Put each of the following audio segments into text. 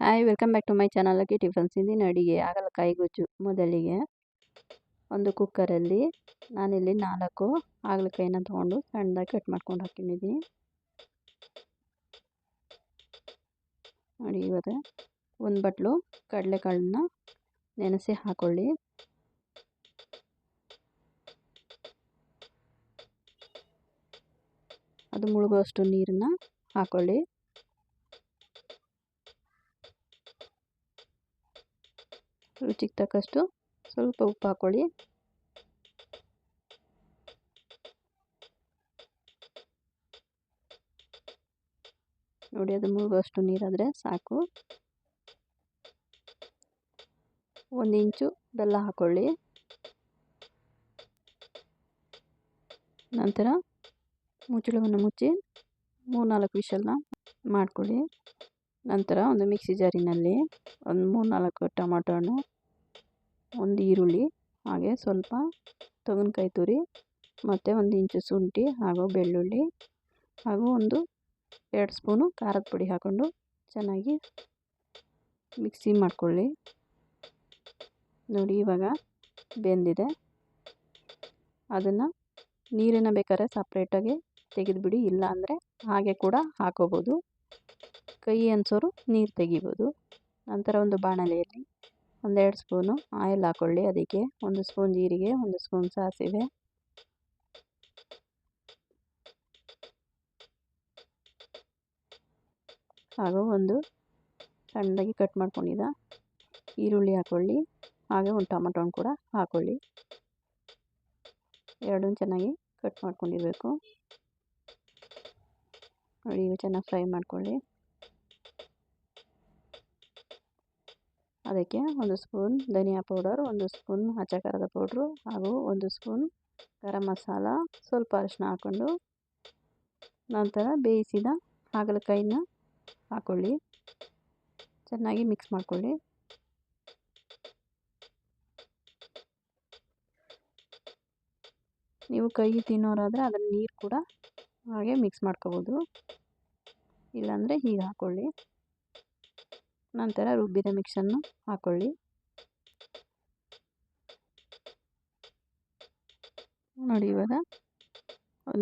Hi welcome back to my channel ಅಕ್ಕಿ tiffins ಇಂದಿನ ಅಡಿಗೆ ಹಾಗಲಕಾಯಿ ಗೊಜ್ಜು ಮೊದಲಿಗೆ ಒಂದು ಕುಕ್ಕರಲ್ಲಿ ನಾನಿಲ್ಲಿ ನಾಲ್ಕು ಹಾಗಲಕಾಯಿನ ತೊಗೊಂಡು ಸಣ್ಣದಾಗಿ ಕಟ್ ಮಾಡ್ಕೊಂಡು ಹಾಕಿದ್ದೀನಿ ನೋಡಿ ಇವಾಗ ಒಂದು ಬಟ್ಲು ಕಡಲೆಕಾಳನ್ನ ನೆನೆಸಿ ಹಾಕೊಳ್ಳಿ. ಅದು ಮುಳುಗುವಷ್ಟು ನೀರನ್ನ ಹಾಕೊಳ್ಳಿ. ರುಚಿಗೆ ತಕ್ಕಷ್ಟು ಸ್ವಲ್ಪ ಉಪ್ಪು ಹಾಕ್ಕೊಳ್ಳಿ ನೋಡಿ, ಅದು ಮುಳುಗುವಷ್ಟು ನೀರಾದರೆ ಸಾಕು. ಒಂದು ಇಂಚು ಬೆಲ್ಲ ಹಾಕ್ಕೊಳ್ಳಿ ನಂತರ ಮುಚ್ಚಳವನ್ನು ಮುಚ್ಚಿ ಮೂರು ನಾಲ್ಕು ವಿಷಲ್ನ ಮಾಡ್ಕೊಳ್ಳಿ. ನಂತರ ಒಂದು ಮಿಕ್ಸಿ ಜಾರಿನಲ್ಲಿ ಒಂದು ಮೂರು ನಾಲ್ಕು ಟೊಮಾಟೊ ಹಣ್ಣು ಒಂದು ಈರುಳ್ಳಿ, ಹಾಗೆ ಸ್ವಲ್ಪ ತೆಂಗಿನಕಾಯಿ ತುರಿ, ಮತ್ತು ಒಂದು ಇಂಚು ಶುಂಠಿ ಹಾಗೂ ಬೆಳ್ಳುಳ್ಳಿ ಹಾಗೂ ಒಂದು ಎರಡು ಸ್ಪೂನು ಖಾರದ ಪುಡಿ ಹಾಕ್ಕೊಂಡು ಚೆನ್ನಾಗಿ ಮಿಕ್ಸಿ ಮಾಡ್ಕೊಳ್ಳಿ. ನೋಡಿ, ಇವಾಗ ಬೆಂದಿದೆ. ಅದನ್ನು ನೀರನ್ನು ಬೇಕಾದ್ರೆ ಸಪ್ರೇಟಾಗಿ ತೆಗೆದುಬಿಡಿ ಇಲ್ಲ ಅಂದರೆ ಹಾಗೆ ಕೂಡ ಹಾಕೋಬೋದು. ಕೈ ಅನ್ಸೋರು ನೀರು ತೆಗಿಬೋದು. ನಂತರ ಒಂದು ಬಾಣಲೆಯಲ್ಲಿ ಒಂದೆರಡು ಸ್ಪೂನು ಆಯಿಲ್ ಹಾಕ್ಕೊಳ್ಳಿ ಅದಕ್ಕೆ ಒಂದು ಸ್ಪೂನ್ ಜೀರಿಗೆ, ಒಂದು ಸ್ಪೂನ್ ಸಾಸಿವೆ. ಹಾಗೂ ಒಂದು ಸಣ್ಣದಾಗಿ ಕಟ್ ಮಾಡ್ಕೊಂಡಿದ್ದ ಈರುಳ್ಳಿ ಹಾಕ್ಕೊಳ್ಳಿ ಹಾಗೆ ಒಂದು ಟೊಮಟೊ ಕೂಡ ಹಾಕ್ಕೊಳ್ಳಿ ಎರಡೂ ಚೆನ್ನಾಗಿ ಕಟ್ ಮಾಡ್ಕೊಂಡಿರಬೇಕು. ನೋಡಿ ಚೆನ್ನಾಗಿ ಫ್ರೈ ಮಾಡ್ಕೊಳ್ಳಿ. ಅದಕ್ಕೆ ಒಂದು ಸ್ಪೂನ್ ಧನಿಯಾ ಪೌಡರ್ ಒಂದು ಸ್ಪೂನ್ ಹಚ್ಚ ಖಾರದ ಪೌಡ್ರು ಹಾಗೂ ಒಂದು ಸ್ಪೂನ್ ಗರಂ ಮಸಾಲ, ಸ್ವಲ್ಪ ಅರಿಶಿನ ಹಾಕ್ಕೊಂಡು ನಂತರ ಬೇಯಿಸಿದ ಹಾಗಲಕಾಯಿನ ಹಾಕ್ಕೊಳ್ಳಿ ಚೆನ್ನಾಗಿ ಮಿಕ್ಸ್ ಮಾಡ್ಕೊಳ್ಳಿ. ನೀವು ಕೈ ತಿನ್ನೋರಾದರೆ ಅದನ್ನು ನೀರು ಕೂಡ ಹಾಗೆ ಮಿಕ್ಸ್ ಮಾಡ್ಕೋಬೋದು. ಇಲ್ಲಾಂದರೆ ಹೀಗೆ ಹಾಕ್ಕೊಳ್ಳಿ ನಂತರ ರುಬ್ಬಿದ ಮಿಕ್ಸನ್ನು ಹಾಕ್ಕೊಳ್ಳಿ ನೋಡಿ ಇವಾಗ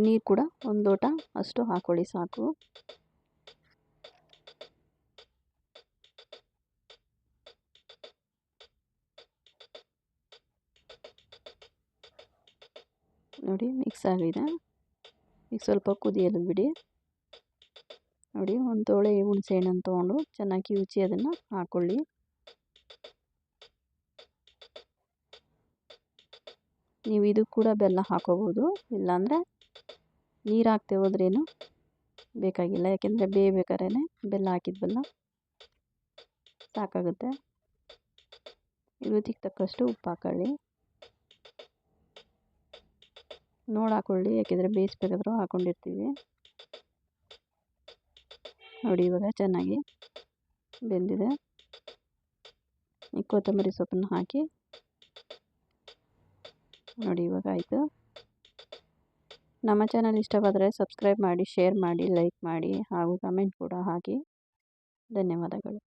ನೀರು ಕೂಡ ಒಂದು ಲೋಟ ಅಷ್ಟು ಹಾಕ್ಕೊಳ್ಳಿ ಸಾಕು. ನೋಡಿ ಮಿಕ್ಸ್ ಆಗಿದೆ. ಈಗ ಸ್ವಲ್ಪ ಕುದಿಯಲು ಬಿಡಿ. ನೋಡಿ, ಒಂದು ತೋಳೆ ಹುಣಸೆ ಹಣ್ಣನ್ನು ತೊಗೊಂಡು ಚೆನ್ನಾಗಿ ಕಿವುಚಿ ಅದನ್ನು ಹಾಕ್ಕೊಳ್ಳಿ ನೀವು ಇದು ಕೂಡ ಬೆಲ್ಲ ಹಾಕೋಬೋದು. ಇಲ್ಲಾಂದರೆ ನೀರು ಹಾಕ್ತೇ ಹೋದ್ರೇನು ಬೇಕಾಗಿಲ್ಲ. ಯಾಕೆಂದರೆ ಬೇಯಬೇಕಾದ್ರೆ ಬೆಲ್ಲ ಹಾಕಿದ್ವಲ್ಲ, ಸಾಕಾಗುತ್ತೆ. ರುಚಿಗೆ ತಕ್ಕಷ್ಟು ಉಪ್ಪು ಹಾಕೊಳ್ಳಿ. ನೋಡಿ ಹಾಕ್ಕೊಳ್ಳಿ ಯಾಕೆಂದರೆ ಬೇಯಿಸ್ಬೇಕಾದ್ರೂ ಹಾಕೊಂಡಿರ್ತೀವಿ. ನೋಡಿ, ಇವಾಗ ಚೆನ್ನಾಗಿ ಬೆಂದಿದೆ. ಈ ಕೊತ್ತಂಬರಿ ಸೊಪ್ಪನ್ನು ಹಾಕಿ. ನೋಡಿ, ಇವಾಗ ಆಯಿತು. ನಮ್ಮ ಚಾನಲ್ ಇಷ್ಟವಾದರೆ ಸಬ್ಸ್ಕ್ರೈಬ್ ಮಾಡಿ, ಶೇರ್ ಮಾಡಿ, ಲೈಕ್ ಮಾಡಿ ಹಾಗೂ ಕಮೆಂಟ್ ಕೂಡ ಹಾಕಿ. ಧನ್ಯವಾದಗಳು.